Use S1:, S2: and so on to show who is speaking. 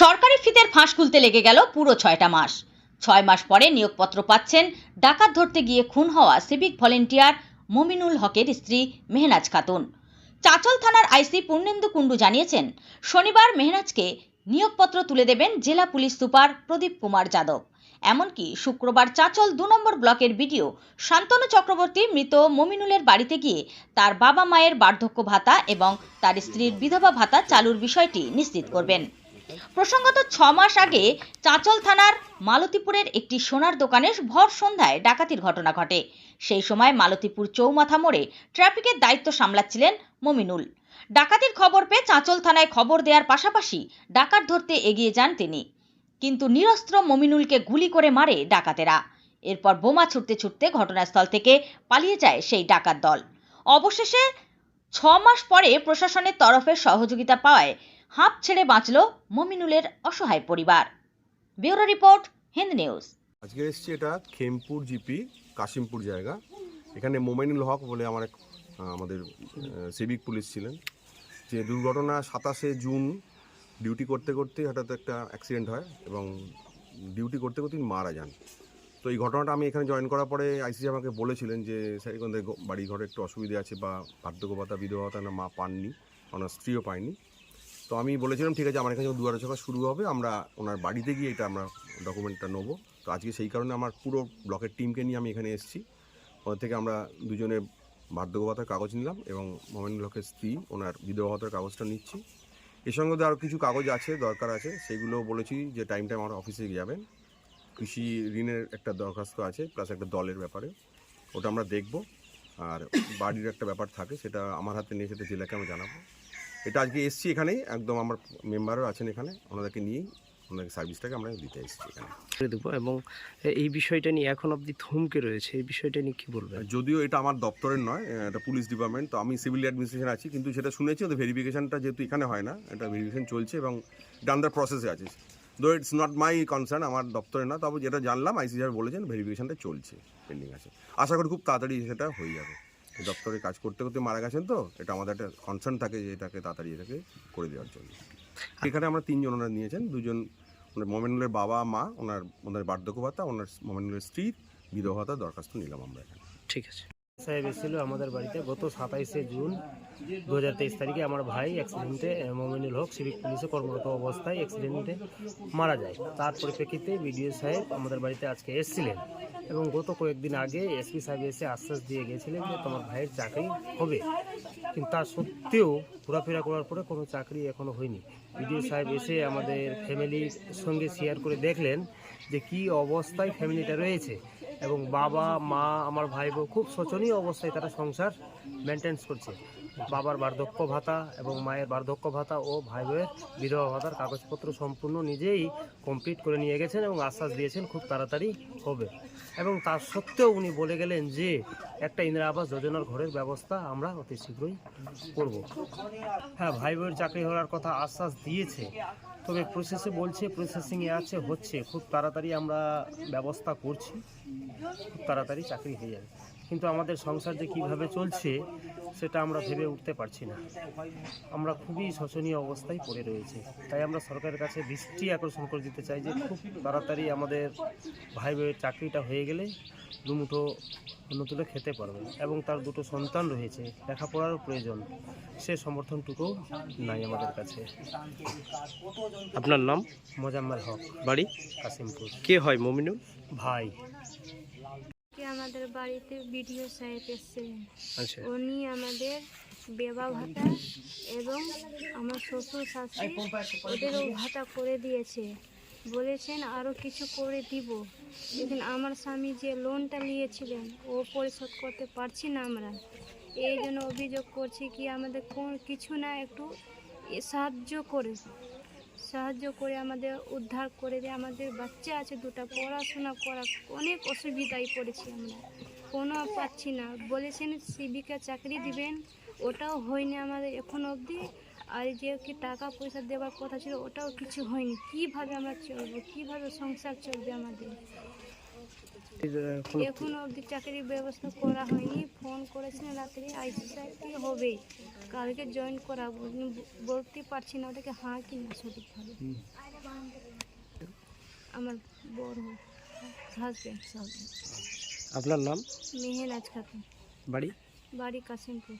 S1: সরকারি ফিতের ফাঁস খুলতে লেগে গেল পুরো ছয়টা মাস। ছয় মাস পরে নিয়োগপত্র পাচ্ছেন ডাকাত ধরতে গিয়ে খুন হওয়া সিভিক ভলেন্টিয়ার মমিনুল হকের স্ত্রী মেহনাজ খাতুন। চাচল থানার আইসি পূর্ণেন্দু কুণ্ডু জানিয়েছেন, শনিবার মেহনাজকে নিয়োগপত্র তুলে দেবেন জেলা পুলিশ সুপার প্রদীপ কুমার যাদব। এমনকি শুক্রবার চাচল দু নম্বর ব্লকের বিডিও শান্তনু চক্রবর্তী মৃত মমিনুলের বাড়িতে গিয়ে তার বাবা মায়ের বার্ধক্য ভাতা এবং তার স্ত্রীর বিধবা ভাতা চালুর বিষয়টি নিশ্চিত করবেন। প্রসঙ্গত ছ মাস আগে চাঁচল থানার মালতীপুরের একটি সোনার দোকানে ভর সন্ধ্যায় ডাকাতির ঘটনা ঘটে। সেই সময় মালতীপুর চৌমাথা মোড়ে ট্রাফিকের দায়িত্ব সামলাচ্ছিলেন মমিনুল। ডাকাতির খবর পেয়ে চাঁচল থানায় খবর দেওয়ার পাশাপাশি ডাকাত ধরতে এগিয়ে যান তিনি। কিন্তু নিরস্ত্র মমিনুলকে গুলি করে মারে ডাকাতেরা। এরপর বোমা ছুটতে ছুটতে ঘটনাস্থল থেকে পালিয়ে যায় সেই ডাকাত দল। অবশেষে ছ মাস পরে প্রশাসনের তরফে সহযোগিতা পাওয়ায় হাঁপ ছেড়ে বাঁচল মমিনুলের অসহায় পরিবার। Bureau report, Hind news.
S2: আজকে এসেছি এটা খেমপুর জিপি, কাশিমপুর জায়গা। এখানে মোমেনুল হক বলে আমার এক আমাদের সিভিক পুলিশ ছিলেন। যে দুর্ঘটনা সাতাশে জুন ডিউটি করতে করতে হঠাৎ একটা অ্যাক্সিডেন্ট হয় এবং ডিউটি করতে করতে তিনি মারা যান। তো এই ঘটনাটা আমি এখানে জয়েন করার পরে আইসিসি আমাকে বলেছিলেন যে সারিগঞ্জের বাড়ি ঘরে একটু অসুবিধা আছে বা বার্ধক্য ভাতা বিধবা ভাতা না মা পাননি ওনার স্ত্রীও পায়নি। তো আমি বলেছিলাম, ঠিক আছে, আমার এখানে যখন দুয়ারে সকাল শুরু হবে, আমরা ওনার বাড়িতে গিয়ে এটা আমরা ডকুমেন্টটা নেব। তো আজকে সেই কারণে আমার পুরো ব্লকের টিমকে নিয়ে আমি এখানে এসেছি। ওদের থেকে আমরা দুজনে বার্ধক্য ভাতার কাগজ নিলাম এবং মোমেনুল ব্লকের স্ত্রী, ওনার বিধবা ভাতার কাগজটা নিচ্ছি। এর সঙ্গে আরও কিছু কাগজ আছে, দরকার আছে সেগুলো বলেছি যে টাইম টাইম আমার অফিসে যাবেন। কৃষি ঋণের একটা দরখাস্ত আছে প্লাস একটা দলের ব্যাপারে। ওটা আমরা দেখব। আর বাড়ির একটা ব্যাপার থাকে, সেটা আমার হাতে নিয়ে সেটা জেলাকে আমি জানাব। এটা আজকে এসছি এখানেই। একদম আমার মেম্বারও আছেন এখানে। ওনাদেরকে নিয়েই ওনাদের সার্ভিসটাকে আমরা দিতে এসেছি এখানে।
S3: দেবো এবং এই বিষয়টা নিয়ে এখন অবধি থমকে রয়েছে। এই বিষয়টা নিয়ে কী বলবেন?
S2: যদিও এটা আমার দপ্তরের নয় এটা পুলিশ ডিপার্টমেন্ট। তো আমি সিভিল অ্যাডমিনিস্ট্রেশন আছি কিন্তু সেটা শুনেছি ওদের ভেরিফিকেশনটা যেহেতু এখানে হয় না এটা ভেরিফিকেশন চলছে এবং এটা আন্ডার প্রসেসে আছে। দো ইটস নট মাই কনসার্ন আমার দপ্তরে না তবে যেটা জানলাম আইসি স্যার বলেছেন ভেরিফিকেশনটা চলছে পেন্ডিং আছে। আশা করি খুব তাড়াতাড়ি সেটা হয়ে যাবে। দপ্তরে কাজ করতে করতে মারা গেছেন তো, এটা আমাদের একটা কনসার্ন থাকে যে এটাকে তাড়াতাড়ি এটাকে করে দেওয়ার জন্য। এখানে আমরা তিনজন ওনারা নিয়েছেন, দুজন ওনার মোমেনুলের বাবা, মা, ওনার ওনার বার্ধক্য ভাতা, ওনার মোমেনুলের স্ত্রী, বিধবা ভাতা দরখাস্ত নিলাম আমরা এখানে।
S3: ঠিক আছে।
S4: সাহেব এসেছিল আমাদের বাড়িতে গত সাতাইশে জুন দু হাজার তেইশ তারিখে আমার ভাই অ্যাক্সিডেন্টে মোমিনুল হক সিভিক পুলিশে কর্মরত অবস্থায় অ্যাক্সিডেন্টে মারা যায়। তার পরিপ্রেক্ষিতে বিডিও সাহেব আমাদের বাড়িতে আজকে এসেছিলেন এবং গত কয়েকদিন আগে এসপি সাহেব এসে আশ্বাস দিয়ে গেছিলেন যে তোমার ভাইয়ের চাকরি হবে। কিন্তু তা সত্ত্বেও ঘোরাফেরা করার পরে কোনো চাকরি এখনও হয়নি। বিডিও সাহেব এসে আমাদের ফ্যামিলির সঙ্গে শেয়ার করে দেখলেন যে কি অবস্থায় ফ্যামিলিটা রয়েছে এবং বাবা, মা, আমার ভাই খুব শোচনীয় অবস্থায় তারা সংসার মেনটেন্স করছে। বাবার বার্ধক্য ভাতা এবং মায়ের বার্ধক্য ভাতা ও ভাই বোনের বিধবা ভাতার কাগজপত্র সম্পূর্ণ নিজেই কমপ্লিট করে নিয়ে গেছেন এবং আশ্বাস দিয়েছেন খুব তাড়াতাড়ি হবে। এবং তার সত্ত্বেও উনি বলে গেলেন যে, একটা ইন্দিরা আবাস যোজনার ঘরের ব্যবস্থা আমরা অতি শীঘ্রই করব। হ্যাঁ ভাই বোনের চাকরি হওয়ার কথা আশ্বাস দিয়েছে। তবে প্রসেসে বলছে প্রসেসিংয়ে আছে, হচ্ছে। খুব তাড়াতাড়ি আমরা ব্যবস্থা করছি। খুব তাড়াতাড়ি চাকরি হয়ে যাবে। কিন্তু আমাদের সংসার যে কীভাবে চলছে সেটা আমরা ভেবে উঠতে পারছি না। আমরা খুবই শোচনীয় অবস্থায় পড়ে রয়েছে। তাই আমরা সরকারের কাছে দৃষ্টি আকর্ষণ করে দিতে চাই যে খুব তাড়াতাড়ি আমাদের ভাই বোনের চাকরিটা হয়ে গেলে দুমুঠো অন্য তুলে খেতে পারবে এবং তার দুটো সন্তান রয়েছে লেখাপড়ারও প্রয়োজন। সে সমর্থনটুকু নাই আমাদের কাছে।
S3: আপনার নাম?
S4: মোজাম্মেল হক।
S3: বাড়ি?
S4: কাসিমপুর
S3: কে হয় মমিনুল?
S4: ভাই।
S5: আমাদের বাড়িতে ভিডিও সাহেব এসছে।
S3: আচ্ছা।
S5: উনি আমাদের বেবা ভাতা এবং আমার শ্বশুর শাশুড়ি ওদেরও ভাতা করে দিয়েছে। বলেছেন আরও কিছু করে দিব। কিন্তু আমার স্বামী যে লোনটা নিয়েছিলেন ও পরিশোধ করতে পারছি না আমরা। এই জন্য অভিযোগ করছি কি আমাদের কোন কিছু না একটু সাহায্য করে। সাহায্য করে আমাদের, উদ্ধার করে দেয়। আমাদের বাচ্চা আছে দুটা, পড়াশোনা করা অনেক অসুবিধায় পড়েছি আমরা। কোনো পাচ্ছি না। বলেছেন, সিবিকা চাকরি দিবেন। ওটাও হয়নি আমাদের এখন অবধি। আর যে কি টাকা পয়সা দেওয়ার কথা ছিল, ওটাও কিছু হয়নি। কীভাবে আমরা চলবো? কীভাবে সংসার চলবে আমাদের?
S3: এখন
S5: অবধি চাকরির ব্যবস্থা করা হয়নি। ফোন করেছেন রাত্রে সাহেবকে হবে? কালকে জয়েন করাবো। বলতে পারছি না ওটাকে হ্যাঁ কি না সঠিকভাবে। আমার বড় হাজব্যান্ড
S3: আপনার নাম?
S5: মেহেনাজ খাতুন।
S3: বাড়ি?
S5: বাড়ি কাশিমপুর।